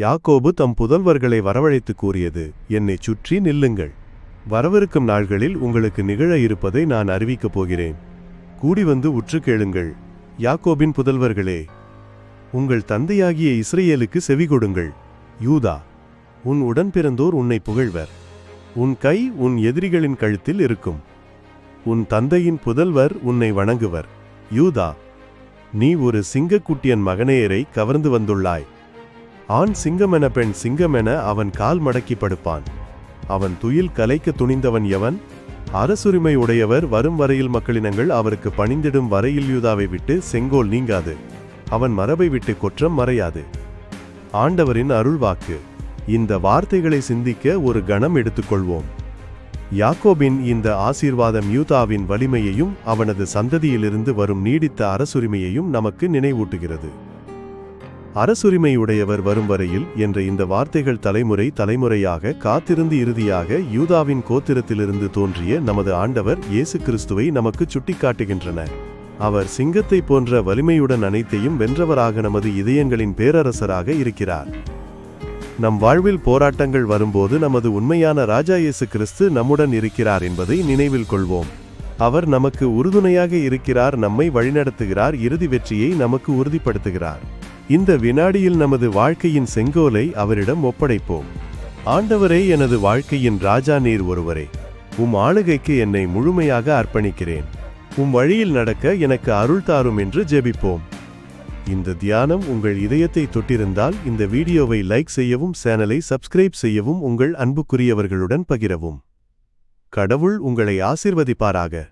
யாக்கோபு தம் புதல்வர்களை வரவழைத்து கூறியது என்னைச் சுற்றி நில்லுங்கள். வரவிருக்கும் நாள்களில் உங்களுக்கு நிகழ இருப்பதை நான் அறிவிக்கப் போகிறேன். கூடி வந்து உற்று கேளுங்கள். யாக்கோபின் புதல்வர்களே உங்கள் தந்தையாகிய இஸ்ரேலுக்கு செவி கொடுங்கள். யூதா உன் உடன்பிறந்தோர் உன்னை புகழ்வர். உன் கை உன் எதிரிகளின் கழுத்தில் இருக்கும். உன் தந்தையின் புதல்வர் உன்னை வணங்குவர். யூதா நீ ஒரு சிங்கக்குட்டியன் மகனேயரை கவர்ந்து வந்துள்ளாய். ஆண் சிங்கமென பெண் சிங்கமென அவன் கால் மடக்கி படுப்பான். அவன் துயில் கலைக்க துணிந்தவன் எவன்? அரசுரிமை உடையவர் வரும் வரையில் மக்களினங்கள் அவருக்கு பணிந்திடும் வரையில் யூதாவை விட்டு செங்கோல் நீங்காது. அவன் மரபை விட்டு குற்றம் மறையாது. ஆண்டவரின் அருள்வாக்கு. இந்த வார்த்தைகளை சிந்திக்க ஒரு கணம் எடுத்துக்கொள்வோம். யாக்கோபின் இந்த ஆசீர்வாதம் யூதாவின் வலிமையையும் அவனது சந்ததியிலிருந்து வரும் நீடித்த அரசுரிமையையும் நமக்கு நினைவூட்டுகிறது. அரசுரிமையுடையவர் வரும் வரையில் என்ற இந்த வார்த்தைகள் தலைமுறை தலைமுறையாக காத்திருந்து இறுதியாக யூதாவின் கோத்திரத்திலிருந்து தோன்றிய நமது ஆண்டவர் இயேசு கிறிஸ்துவை நமக்கு சுட்டிக்காட்டுகின்றன. அவர் சிங்கத்தை போன்ற வலிமையுடன் அனைத்தையும் வென்றவராக நமது இதயங்களின் பேரரசராக இருக்கிறார். நம் வாழ்வில் போராட்டங்கள் வரும்போது நமது உண்மையான ராஜா இயேசு கிறிஸ்து நம்முடன் இருக்கிறார் என்பதை நினைவில் கொள்வோம். அவர் நமக்கு உறுதுணையாக இருக்கிறார் நம்மை வழிநடத்துகிறார் இறுதி வெற்றியை நமக்கு உறுதிப்படுத்துகிறார். இந்த வினாடியில் நமது வாழ்க்கையின் செங்கோலை அவரிடம் ஒப்படைப்போம். ஆண்டவரே எனது வாழ்க்கையின் ராஜா நீர் ஒருவரே உம் ஆளுகைக்கு என்னை முழுமையாக அர்ப்பணிக்கிறேன். உம் வழியில் நடக்க எனக்கு அருள் தாரும் என்று ஜெபிப்போம். இந்த தியானம் உங்கள் இதயத்தை தொட்டிருந்தால் இந்த வீடியோவை லைக் செய்யவும் சேனலை சப்ஸ்கிரைப் செய்யவும் உங்கள் அன்புக்குரியவர்களுடன் பகிரவும். கடவுள் உங்களை ஆசிர்வதிப்பாராக.